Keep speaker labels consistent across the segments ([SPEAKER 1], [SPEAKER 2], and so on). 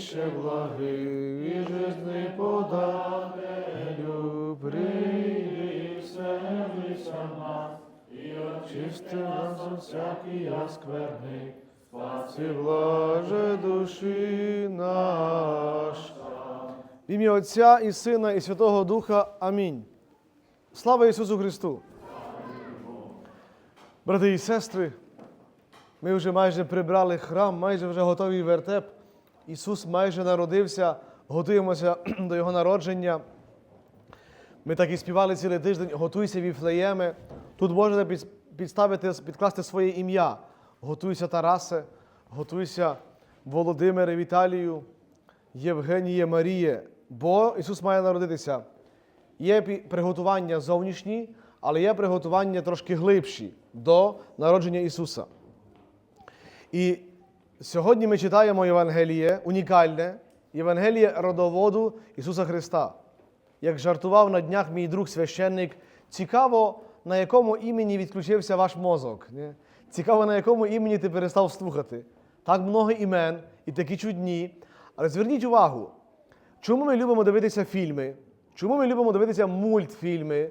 [SPEAKER 1] святище благий, і жизни подателю, прийди і і очисти нас от всякий скверний, спаси блаже душі наш. В ім'я Отця і Сина, і Святого Духа. Амінь. Слава Ісусу Христу! Брати і сестри, ми вже майже прибрали храм, майже вже готовий вертеп. Ісус майже народився, готуємося до Його народження. Ми так і співали цілий тиждень, готуйся віфлеєме. Тут можете підставити, підкласти своє ім'я. Готуйся Тарасе, готуйся Володимире, Віталію, Євгеніє, Маріє. Бо Ісус має народитися. Є приготування зовнішні, але є приготування трошки глибші до народження Ісуса. І сьогодні ми читаємо Євангеліє, унікальне Євангеліє родоводу Ісуса Христа. Як жартував на днях мій друг священник, цікаво, на якому імені відключився ваш мозок. Ні? Цікаво, на якому імені ти перестав слухати. Так много імен і такі чудні. Але зверніть увагу, чому ми любимо дивитися фільми? Чому ми любимо дивитися мультфільми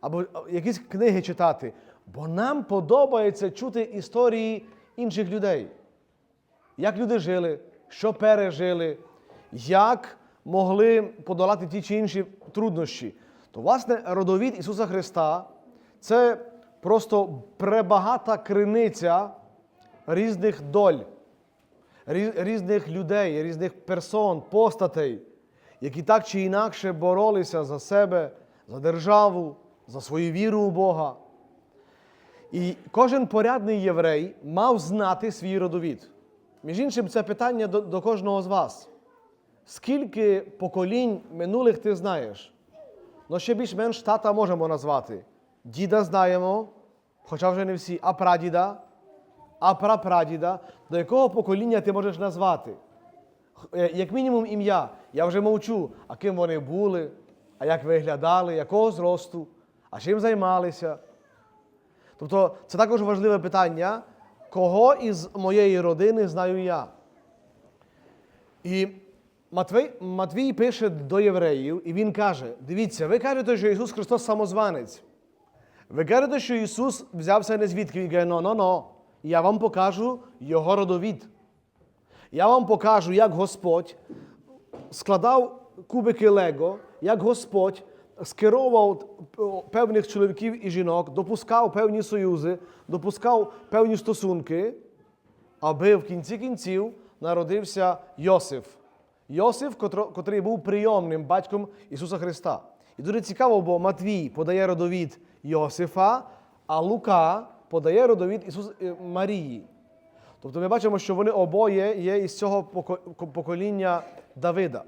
[SPEAKER 1] або якісь книги читати? Бо нам подобається чути історії інших людей. Як люди жили, що пережили, як могли подолати ті чи інші труднощі. То, власне, родовід Ісуса Христа це просто пребагата криниця різних доль, різних людей, різних персон, постатей, які так чи інакше боролися за себе, за державу, за свою віру у Бога. І кожен порядний єврей мав знати свій родовід. Між іншим, це питання до, до кожного з вас. Скільки поколінь минулих ти знаєш? Ну, ще більш-менш тата можемо назвати. Діда знаємо, хоча вже не всі, а прадіда, а прапрадіда. До якого покоління ти можеш назвати? Е, Як мінімум ім'я. Я вже мовчу, а ким вони були, а як виглядали, якого зросту, а чим займалися. Тобто це також важливе питання, кого із моєї родини знаю я. І Матвій, Матвій пише до євреїв, і він каже: дивіться, ви кажете, що Ісус Христос самозванець. Ви кажете, що Ісус взявся не звідки. Він каже, но-но-но, я вам покажу Його родовід. Я вам покажу, як Господь складав кубики Лего, як Господь скеровував певних чоловіків і жінок, допускав певні союзи, допускав певні стосунки, аби в кінці кінців народився Йосиф. Йосиф, котрий був прийомним батьком Ісуса Христа. І дуже цікаво, бо Матвій подає родовід Йосифа, а Лука подає родовід Ісус е, Марії. Тобто ми бачимо, що вони обоє є із цього покоління Давида.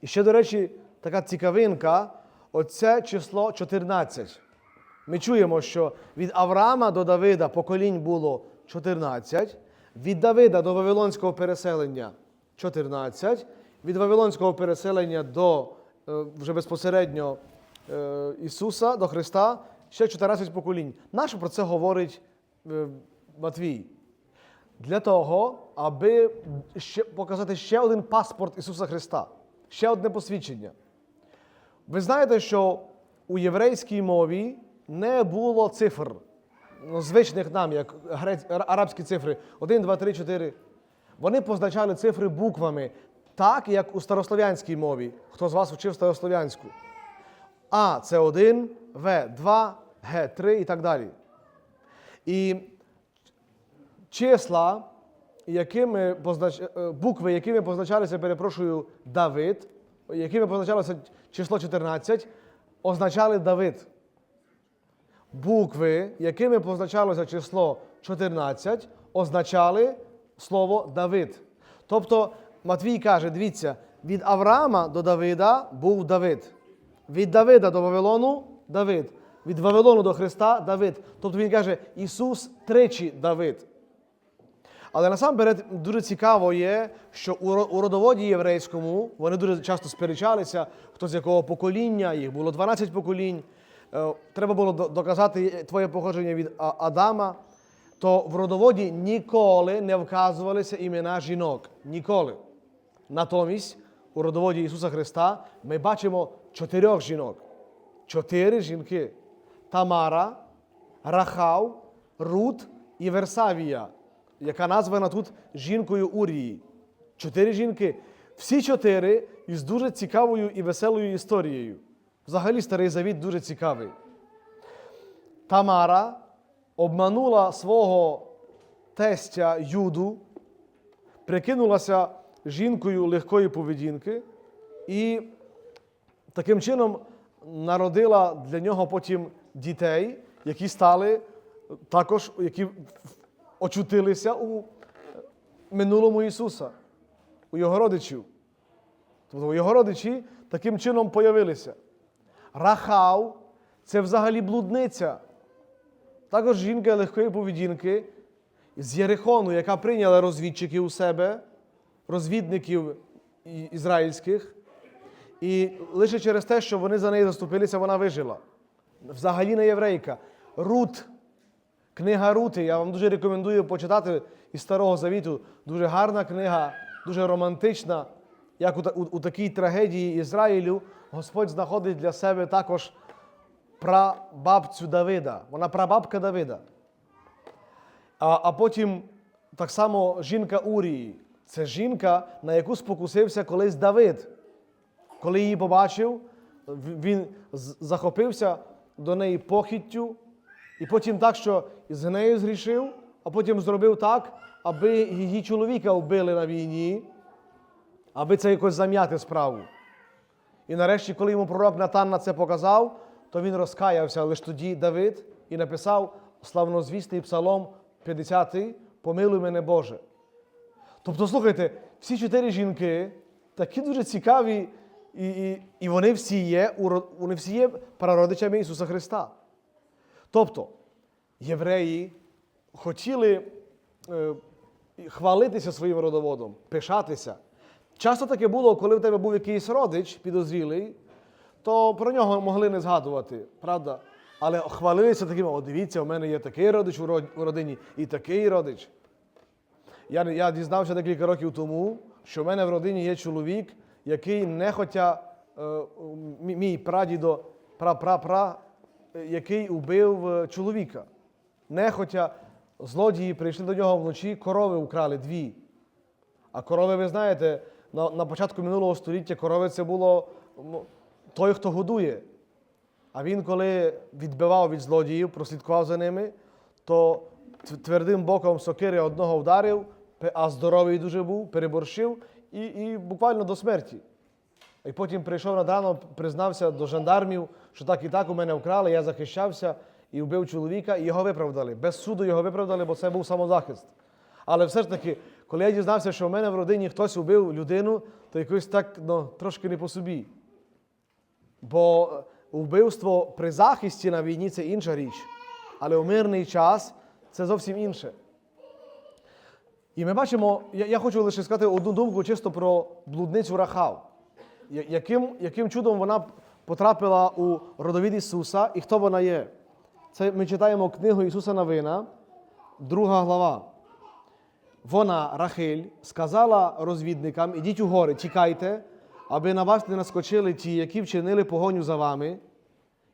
[SPEAKER 1] І ще, до речі, така цікавинка, оце число 14. Ми чуємо, що від Авраама до Давида поколінь було 14, від Давида до Вавилонського переселення 14, від Вавилонського переселення до е, вже безпосередньо е, Ісуса, до Христа ще 14 поколінь. Нащо про це говорить е, Матвій? Для того, аби ще показати ще один паспорт Ісуса Христа, ще одне посвідчення. Ви знаєте, що у єврейській мові не було цифр, ну, звичних нам, як арабські цифри 1, 2, 3, 4. Вони позначали цифри буквами, так як у старослов'янській мові. Хто з вас вчив старослов'янську? А це 1, В 2, Г 3 і так далі. І числа, якими познач... е, букви, якими позначалися, перепрошую, Давид, якими позначалося число 14, означали Давид. Букви, якими позначалося число 14, означали слово Давид. Тобто Матвій каже: дивіться, від Авраама до Давида був Давид. Від Давида до Вавилону Давид. Від Вавилону до Христа Давид. Тобто він каже, Ісус тричі Давид. Але насамперед дуже цікаво є, що у родоводі єврейському вони дуже часто сперечалися, хто з якого покоління, їх було 12 поколінь. Е, Треба було доказати твоє походження від Адама. То в родоводі ніколи не вказувалися імена жінок. Ніколи. Натомість у родоводі Ісуса Христа ми бачимо чотирьох жінок. Чотири жінки: Тамара, Рахав, Рут і Версавія, яка названа тут жінкою Урії. Чотири жінки. Всі чотири із дуже цікавою і веселою історією. Взагалі, старий завіт дуже цікавий. Тамара обманула свого тестя Юду, прикинулася жінкою легкої поведінки і таким чином народила для нього потім дітей, які стали також, які очутилися у минулому Ісуса, у його родичів. Тобто його родичі таким чином появилися. Рахав це взагалі блудниця. Також жінка легкої поведінки з Єрихону, яка прийняла розвідчиків у себе, розвідників ізраїльських. І лише через те, що вони за неї заступилися, вона вижила. Взагалі не єврейка. Рут, книга Рути. Я вам дуже рекомендую почитати із Старого Завіту. Дуже гарна книга, дуже романтична. Як у, у, у такій трагедії Ізраїлю Господь знаходить для себе також прабабцю Давида. Вона прабабка Давида. А, а потім так само жінка Урії. Це жінка, на яку спокусився колись Давид. Коли її побачив, він захопився до неї похіттю, і потім так, що з нею згрішив, а потім зробив так, аби її чоловіка вбили на війні, аби це якось зам'яти справу. І нарешті, коли йому пророк Натан на це показав, то він розкаявся лише тоді Давид і написав славнозвісний псалом 50 Помилуй мене Боже. Тобто, слухайте, всі чотири жінки такі дуже цікаві, і, і, і вони, всі є, вони всі є прародичами Ісуса Христа. Тобто, євреї хотіли е, хвалитися своїм родоводом, пишатися. Часто таке було, коли в тебе був якийсь родич підозрілий, то про нього могли не згадувати, правда? Але хвалилися таким, о, дивіться, у мене є такий родич у родині і такий родич. Я, я дізнався декілька років тому, що в мене в родині є чоловік, який нехотя, е, мій- прадідо, пра-пра-пра, е, який убив е, чоловіка. Нехотя злодії прийшли до нього вночі, корови украли дві. А корови, ви знаєте, на, на початку минулого століття корови це було той, хто годує. А він, коли відбивав від злодіїв, прослідкував за ними, то твердим боком сокири одного вдарив, а здоровий дуже був, переборщив і, і буквально до смерті. І потім прийшов над раном, признався до жандармів, що так і так у мене вкрали, я захищався і вбив чоловіка, і його виправдали. Без суду його виправдали, бо це був самозахист. Але все ж таки, коли я дізнався, що в мене в родині хтось убив людину, то якось так ну, трошки не по собі. Бо е, вбивство при захисті на війні це інша річ. Але у мирний час це зовсім інше. І ми бачимо, я, я хочу лише сказати одну думку чисто про блудницю Рахав. Яким, яким чудом вона потрапила у родовід Ісуса і хто вона є? Це ми читаємо книгу Ісуса Новина, друга глава. Вона, Рахиль, сказала розвідникам: ідіть у гори, тікайте, аби на вас не наскочили ті, які вчинили погоню за вами,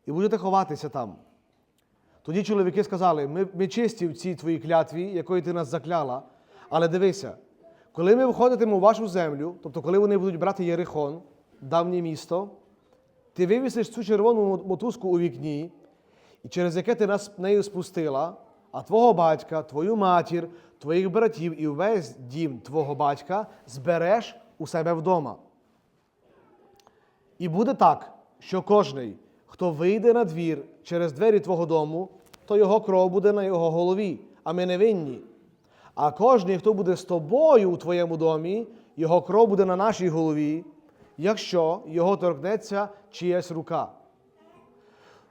[SPEAKER 1] і будете ховатися там. Тоді чоловіки сказали: ми, ми чисті в цій твоїй клятві, якою ти нас закляла. Але дивися, коли ми входитимо у вашу землю, тобто коли вони будуть брати Єрихон, давнє місто, ти вивісиш цю червону мотузку у вікні, і через яке ти нас нею спустила, а твого батька, твою матір, твоїх братів і весь дім твого батька збереш у себе вдома. І буде так, що кожний, хто вийде на двір через двері твого дому, то його кров буде на його голові, а ми не винні. А кожний, хто буде з тобою у твоєму домі, його кров буде на нашій голові, якщо його торкнеться чиясь рука.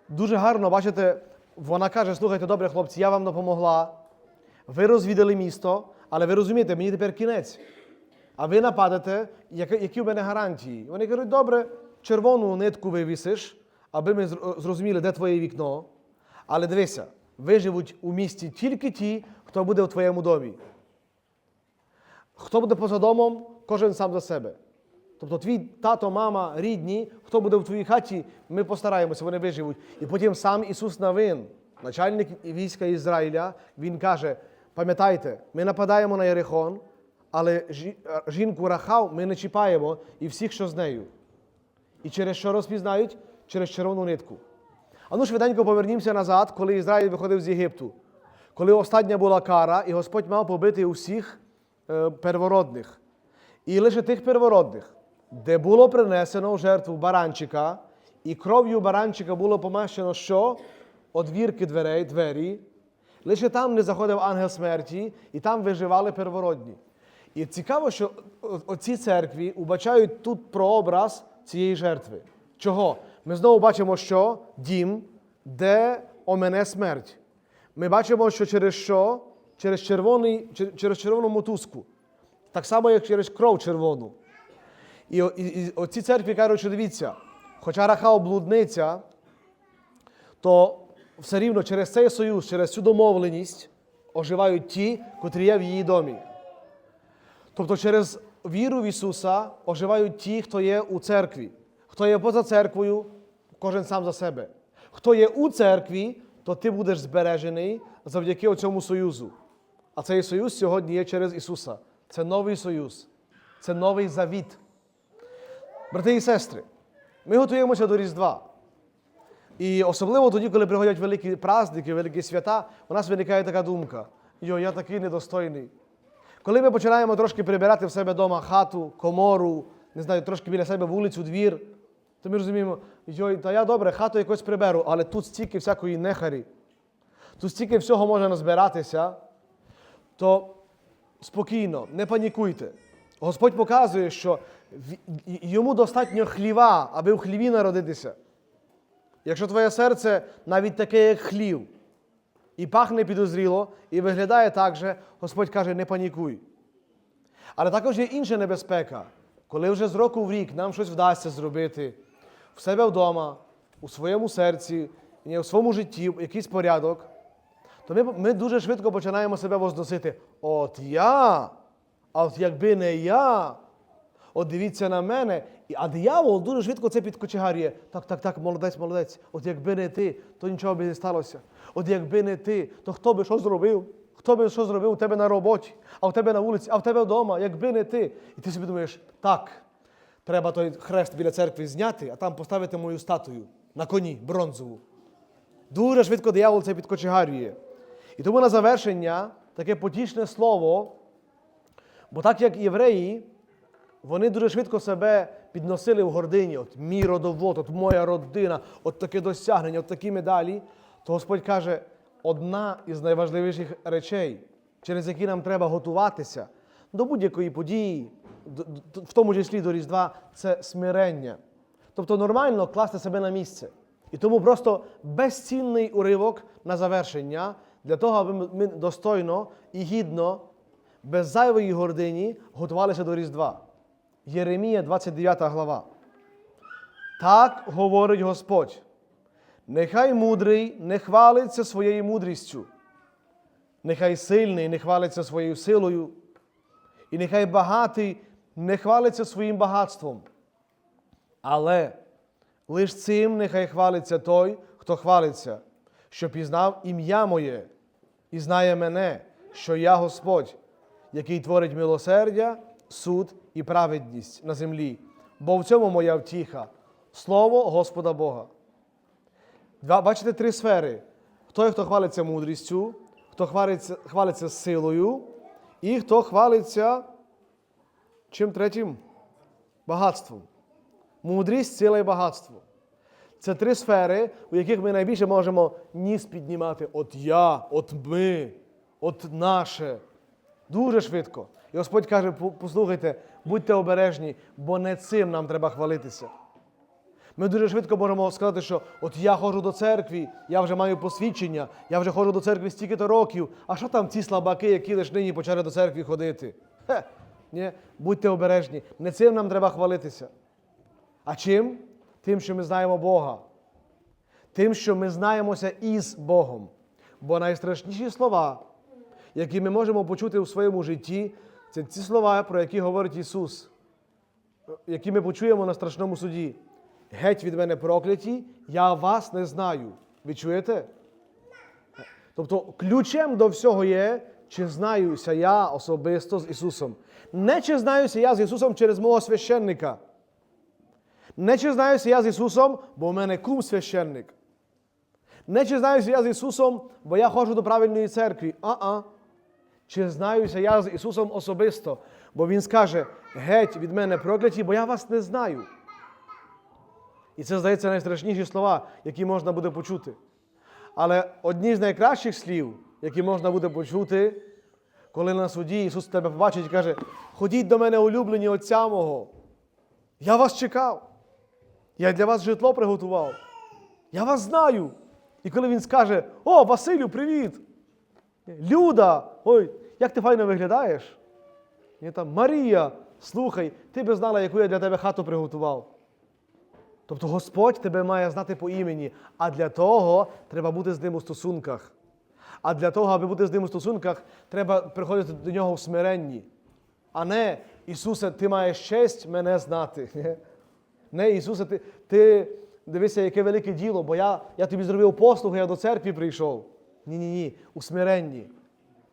[SPEAKER 1] Дуже гарно, бачите, вона каже: слухайте, добре, хлопці, я вам допомогла. Ви розвідали місто, але ви розумієте, мені тепер кінець. А ви нападете, які, в мене гарантії? Вони кажуть, добре, червону нитку вивісиш, аби ми зрозуміли, де твоє вікно. Але дивися, виживуть у місті тільки ті, хто буде в твоєму домі. Хто буде поза домом, кожен сам за себе. Тобто твій тато, мама, рідні, хто буде в твоїй хаті, ми постараємося, вони виживуть. І потім сам Ісус Навин, начальник війська Ізраїля, він каже: пам'ятайте, ми нападаємо на Єрихон, але е, жінку Рахав ми не чіпаємо і всіх, що з нею. І через що розпізнають? Через червону нитку. А ну швиденько повернімося назад, коли Ізраїль виходив з Єгипту. Коли остання була кара, і Господь мав побити усіх е, первородних. І лише тих первородних, де було принесено жертву баранчика, і кров'ю баранчика було помащено що? Одвірки дверей, двері. Лише там не заходив ангел смерті, і там виживали первородні. І цікаво, що оці церкві убачають тут прообраз цієї жертви. Чого? Ми знову бачимо, що дім, де омене смерть. Ми бачимо, що через що? Через, червоний, через червону мотузку. Так само, як через кров червону. І, і, і оці церкві кажуть, що дивіться, хоча Рахав блудниця, то все рівно через цей союз, через цю домовленість оживають ті, котрі є в її домі. Тобто через віру в Ісуса оживають ті, хто є у церкві. Хто є поза церквою, кожен сам за себе. Хто є у церкві, то ти будеш збережений завдяки цьому союзу. А цей союз сьогодні є через Ісуса. Це новий союз, це новий завіт. Брати і сестри, ми готуємося до Різдва. І особливо тоді, коли приходять великі праздники, великі свята, у нас виникає така думка: йо, я такий недостойний. Коли ми починаємо трошки прибирати в себе вдома хату, комору, не знаю, трошки біля себе вулицю, двір, то ми розуміємо, йой, та я добре, хату якось приберу, але тут стільки всякої нехарі, тут стільки всього може назбиратися, то спокійно, не панікуйте. Господь показує, що йому достатньо хліва, аби в хліві народитися. Якщо твоє серце навіть таке, як хлів, і пахне підозріло, і виглядає так же, Господь каже, не панікуй. Але також є інша небезпека, коли вже з року в рік нам щось вдасться зробити в себе вдома, у своєму серці, у своєму житті, якийсь порядок, то ми, ми дуже швидко починаємо себе возносити. От я, а от якби не я, от дивіться на мене. А диявол дуже швидко це підкочегарює. Так, так, так, молодець, молодець. От якби не ти, то нічого би не сталося. От якби не ти, то хто би що зробив? Хто би що зробив у тебе на роботі, а в тебе на вулиці, а в тебе вдома, якби не ти. І ти собі думаєш, так, треба той хрест біля церкви зняти, а там поставити мою статую на коні, бронзову. Дуже швидко диявол це підкочегарює. І тому на завершення таке потішне слово, бо так як євреї, вони дуже швидко себе підносили в гордині, от мій родовод, от моя родина, от таке досягнення, от такі медалі, то Господь каже, одна із найважливіших речей, через які нам треба готуватися до будь-якої події, в тому числі до Різдва, це смирення. Тобто нормально класти себе на місце. І тому просто безцінний уривок на завершення для того, аби ми достойно і гідно, без зайвої гордині готувалися до Різдва. Єремія, 29 глава. Так говорить Господь. Нехай мудрий не хвалиться своєю мудрістю, нехай сильний не хвалиться своєю силою, і нехай багатий не хвалиться своїм багатством. Але лиш цим нехай хвалиться той, хто хвалиться, що пізнав ім'я моє і знає мене, що я Господь, який творить милосердя, суд і праведність на землі, бо в цьому моя втіха, слово Господа Бога. Два, бачите три сфери: той, хто хвалиться мудрістю, хто хвалиться, хвалиться силою, і хто хвалиться чим третім? Багатством. Мудрість, сила і багатство. Це три сфери, у яких ми найбільше можемо ніс піднімати. От я, от ми, от наше. Дуже швидко. І Господь каже: послухайте, будьте обережні, бо не цим нам треба хвалитися. Ми дуже швидко можемо сказати, що от я ходжу до церкви, я вже маю посвідчення, я вже ходжу до церкви стільки-то років. А що там ці слабаки, які лише нині почали до церкви ходити? Хе, ні, будьте обережні. Не цим нам треба хвалитися. А чим? Тим, що ми знаємо Бога. Тим, що ми знаємося із Богом. Бо найстрашніші слова, які ми можемо почути у своєму житті, Це ці слова, про які говорить Ісус, які ми почуємо на страшному суді. Геть від мене прокляті, я вас не знаю. Ви чуєте? Тобто ключем до всього є, чи знаюся я особисто з Ісусом. Не чи знаюся я з Ісусом через мого священника. Не чи знаюся я з Ісусом, бо в мене кум священник. Не чи знаюся я з Ісусом, бо я ходжу до правильної церкви. А-а. Чи знаюся я з Ісусом особисто, бо Він скаже: геть від мене прокляті, бо я вас не знаю. І це, здається, найстрашніші слова, які можна буде почути. Але одні з найкращих слів, які можна буде почути, коли на суді Ісус тебе побачить і каже: Ходіть до мене, улюблені Отця мого. Я вас чекав. Я для вас житло приготував. Я вас знаю. І коли він скаже: О, Василю, привіт! Люда, ой, як ти файно виглядаєш? І там Марія, слухай, ти би знала, яку я для тебе хату приготував. Тобто Господь тебе має знати по імені, а для того треба бути з ним у стосунках. А для того, аби бути з ним у стосунках, треба приходити до нього в смиренні. А не, Ісусе, ти маєш честь мене знати. Не, Ісусе, ти, ти дивися, яке велике діло, бо я, я тобі зробив послугу, я до церкви прийшов. Ні, ні, ні, у смиренні.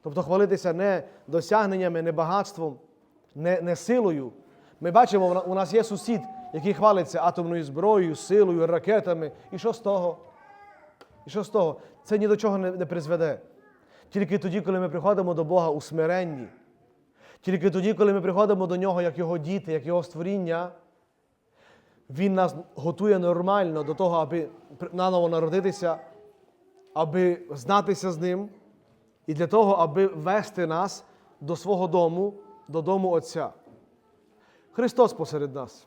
[SPEAKER 1] Тобто хвалитися не досягненнями, не багатством, не, не силою. Ми бачимо, у нас є сусід, який хвалиться атомною зброєю, силою, ракетами. І що з того? І що з того? Це ні до чого не, не призведе. Тільки тоді, коли ми приходимо до Бога у смиренні, тільки тоді, коли ми приходимо до Нього як Його діти, як Його створіння, Він нас готує нормально до того, аби наново народитися, аби знатися з Ним, і для того, аби вести нас до свого дому, до дому Отця. Христос посеред нас.